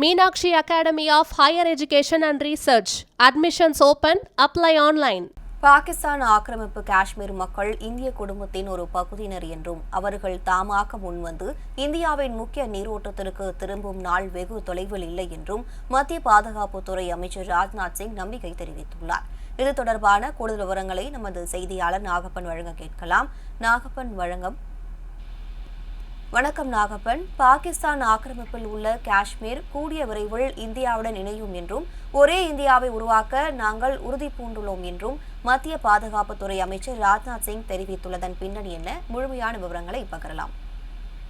Meenakshi academy of higher education and research. Admissions open apply online. Pakistan ஆக்கிரமிப்பு காஷ்மீர் மக்கள் இந்திய குடும்பத்தின் ஒரு பகுதியினர் என்றும் அவர்கள் தாமாக முன்வந்து இந்தியாவின் முக்கிய நீரோட்டத்திற்கு திரும்பும் நாள் வெகு தொலைவில் இல்லை என்றும் மத்திய பாதுகாப்புத்துறை அமைச்சர் ராஜ்நாத் சிங் நம்பிக்கை தெரிவித்துள்ளார். இது தொடர்பான கூடுதல் விவரங்களை நமது செய்தியாளர் நாகப்பன் வழங்க கேட்கலாம். நாகப்பன் வழங்கம் வணக்கம் நாகப்பன். பாகிஸ்தான் ஆக்கிரமிப்பில் உள்ள காஷ்மீர் கூடிய விரைவில் இந்தியாவுடன் இணையும் என்றும் ஒரே இந்தியாவை உருவாக்க நாங்கள் உறுதி பூண்டுள்ளோம் என்றும் மத்திய பாதுகாப்புத்துறை அமைச்சர் ராஜ்நாத் சிங் தெரிவித்துள்ளதன் பின்னணி என்ன? முழுமையான விவரங்களை பகிரலாம்.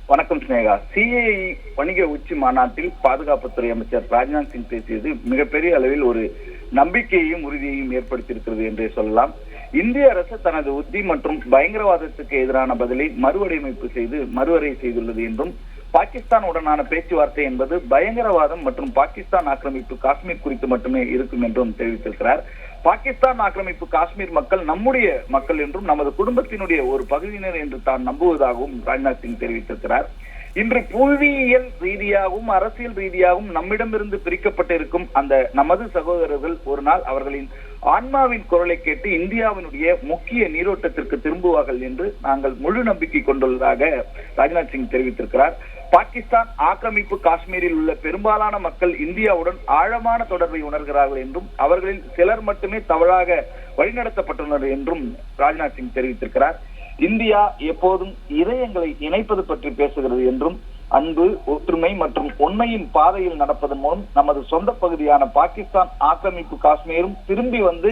வணக்கம் ஸ்னேகா சிஐ வணிக உச்சி மாநாட்டில் பாதுகாப்புத்துறை அமைச்சர் ராஜ்நாத் சிங் பேசியது மிகப்பெரிய அளவில் ஒரு நம்பிக்கையையும் உறுதியையும் ஏற்படுத்தியிருக்கிறது என்றே சொல்லலாம். இந்திய அரசு தனது உத்தி மற்றும் பயங்கரவாதத்துக்கு எதிரான பதிலை மறுவடிவமைப்பு செய்து மறுவரை செய்துள்ளது என்றும் பாகிஸ்தான் உடனான பேச்சுவார்த்தை என்பது பயங்கரவாதம் மற்றும் பாகிஸ்தான் ஆக்கிரமிப்பு காஷ்மீர் குறித்து மட்டுமே இருக்கும் என்றும் தெரிவித்திருக்கிறார். பாகிஸ்தான் ஆக்கிரமிப்பு காஷ்மீர் மக்கள் நம்முடைய மக்கள் என்றும் நமது குடும்பத்தினுடைய ஒரு பகுதியினர் என்று தான் நம்புவதாகவும் ராஜ்நாத் சிங் தெரிவித்திருக்கிறார். இன்று புவியியல் ரீதியாகவும் அரசியல் ரீதியாகவும் நம்மிடமிருந்து பிரிக்கப்பட்டிருக்கும் அந்த நமது சகோதரர்கள் ஒரு நாள் அவர்களின் ஆன்மாவின் குரலை கேட்டு இந்தியாவினுடைய முக்கிய நீரோட்டத்திற்கு திரும்புவார்கள் என்று நாங்கள் முழு நம்பிக்கை கொண்டுள்ளதாக ராஜ்நாத் சிங் தெரிவித்திருக்கிறார். பாகிஸ்தான் ஆக்கிரமிப்பு காஷ்மீரில் உள்ள பெரும்பாலான மக்கள் இந்தியாவுடன் ஆழமான தொடர்பை உணர்கிறார்கள் என்றும் அவர்களில் சிலர் மட்டுமே தவறாக வழிநடத்தப்பட்டுள்ளனர் என்றும் ராஜ்நாத் சிங் தெரிவித்திருக்கிறார். இந்தியா எப்போதும் இதயங்களை இணைப்பது பற்றி பேசுகிறது என்றும் அன்பு ஒற்றுமை மற்றும் உண்மையின் பாதையில் நடப்பதன் மூலம் நமது சொந்த பகுதியான பாகிஸ்தான் ஆக்கிரமிப்பு காஷ்மீரும் திரும்பி வந்து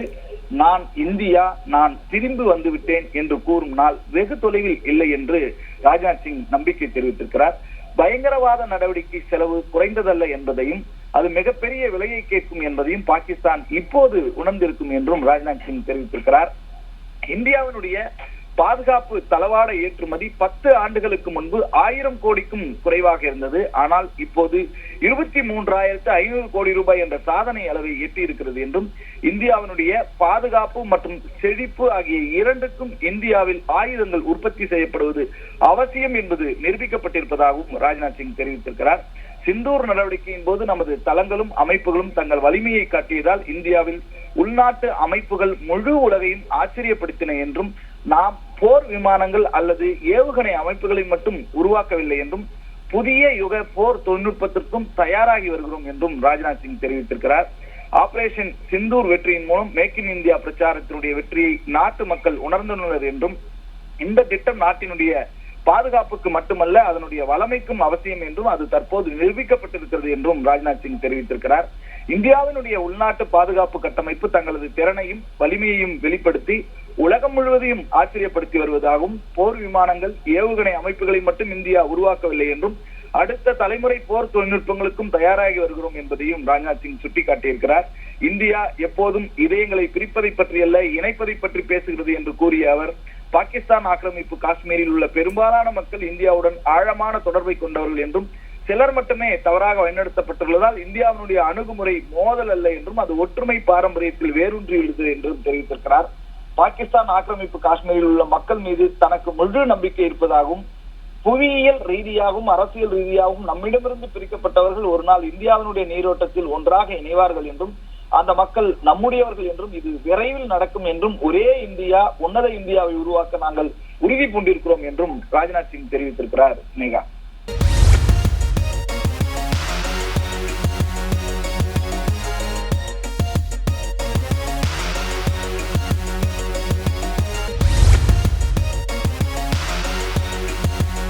நான் இந்தியா நான் திரும்பி வந்து விட்டேன் என்று கூறும் நாள் வெகு தொலைவில் இல்லை என்று ராஜ்நாத் சிங் நம்பிக்கை தெரிவித்திருக்கிறார். பயங்கரவாத நடவடிக்கை செலவு குறைந்ததல்ல என்பதையும் அது மிகப்பெரிய விலையை கேட்கும் என்பதையும் பாகிஸ்தான் இப்போது உணர்ந்திருக்கும் என்றும் ராஜ்நாத் சிங் தெரிவித்திருக்கிறார். இந்தியாவினுடைய பாதுகாப்பு தளவாட ஏற்றுமதி பத்து ஆண்டுகளுக்கு முன்பு ஆயிரம் கோடிக்கும் குறைவாக இருந்தது. ஆனால் இப்போது இருபத்தி மூன்றாயிரத்து ஐநூறு கோடி ரூபாய் என்ற சாதனை அளவை எட்டியிருக்கிறது என்றும் இந்தியாவினுடைய பாதுகாப்பு மற்றும் செழிப்பு ஆகிய இரண்டுக்கும் இந்தியாவில் ஆயுதங்கள் உற்பத்தி செய்யப்படுவது அவசியம் என்பது நிரூபிக்கப்பட்டிருப்பதாகவும் ராஜ்நாத் சிங் தெரிவித்திருக்கிறார். சிந்தூர் நடவடிக்கையின் போது நமது தளங்களும் அமைப்புகளும் தங்கள் வலிமையை காட்டியதால் இந்தியாவில் உள்நாட்டு அமைப்புகள் முழு உலகையும் ஆச்சரியப்படுத்தின என்றும் நாம் போர் விமானங்கள் அல்லது ஏவுகணை அமைப்புகளை மட்டும் உருவாக்கவில்லை என்றும் புதிய யுக போர் தொழில்நுட்பத்திற்கும் தயாராகி வருகிறோம் என்றும் ராஜ்நாத் சிங் தெரிவித்திருக்கிறார். ஆபரேஷன் சிந்தூர் வெற்றியின் மூலம் மேக் இன் இந்தியா பிரச்சாரத்தினுடைய வெற்றியை நாட்டு மக்கள் உணர்ந்துள்ளனர் என்றும் இந்த திட்டம் நாட்டினுடைய பாதுகாப்புக்கு மட்டுமல்ல அதனுடைய வளமைக்கும் அவசியம் என்றும் அது தற்போது நிரூபிக்கப்பட்டிருக்கிறது என்றும் ராஜ்நாத் சிங் தெரிவித்திருக்கிறார். இந்தியாவினுடைய உள்நாட்டு பாதுகாப்பு கட்டமைப்பு தங்களது திறனையும் வலிமையையும் வெளிப்படுத்தி உலகம் முழுவதையும் ஆச்சரியப்படுத்தி வருவதாகவும் போர் விமானங்கள் ஏவுகணை அமைப்புகளை மட்டும் இந்தியா உருவாக்கவில்லை என்றும் அடுத்த தலைமுறை போர் தொழில்நுட்பங்களுக்கும் தயாராகி வருகிறோம் என்பதையும் ராஜ்நாத் சிங் சுட்டிக்காட்டியிருக்கிறார். இந்தியா எப்போதும் இதயங்களை பிரிப்பதை பற்றியல்ல இணைப்பதை பற்றி பேசுகிறது என்று கூறிய அவர் பாகிஸ்தான் ஆக்கிரமிப்பு காஷ்மீரில் உள்ள பெரும்பாலான மக்கள் இந்தியாவுடன் ஆழமான தொடர்பை கொண்டவர்கள் என்றும் சிலர் மட்டுமே தவறாக வழிநடத்தப்பட்டுள்ளதால் இந்தியாவினுடைய அணுகுமுறை மோதல் அல்ல என்றும் அது ஒற்றுமை பாரம்பரியத்தில் வேரூன்றியுள்ளது என்றும் தெரிவித்திருக்கிறார். பாகிஸ்தான் ஆக்கிரமிப்பு காஷ்மீரில் உள்ள மக்கள் மீது தனக்கு முழு நம்பிக்கை இருப்பதாகவும் புவியியல் ரீதியாகவும் அரசியல் ரீதியாகவும் நம்மிடமிருந்து பிரிக்கப்பட்டவர்கள் ஒரு நாள் இந்தியாவினுடைய நீரோட்டத்தில் ஒன்றாக இணைவார்கள் என்றும் அந்த மக்கள் நம்முடையவர்கள் என்றும் இது விரைவில் நடக்கும் என்றும் ஒரே இந்தியா உன்னத இந்தியாவை உருவாக்க நாங்கள் உறுதி பூண்டிருக்கிறோம் என்றும் ராஜ்நாத் சிங் தெரிவித்திருக்கிறார். நேகா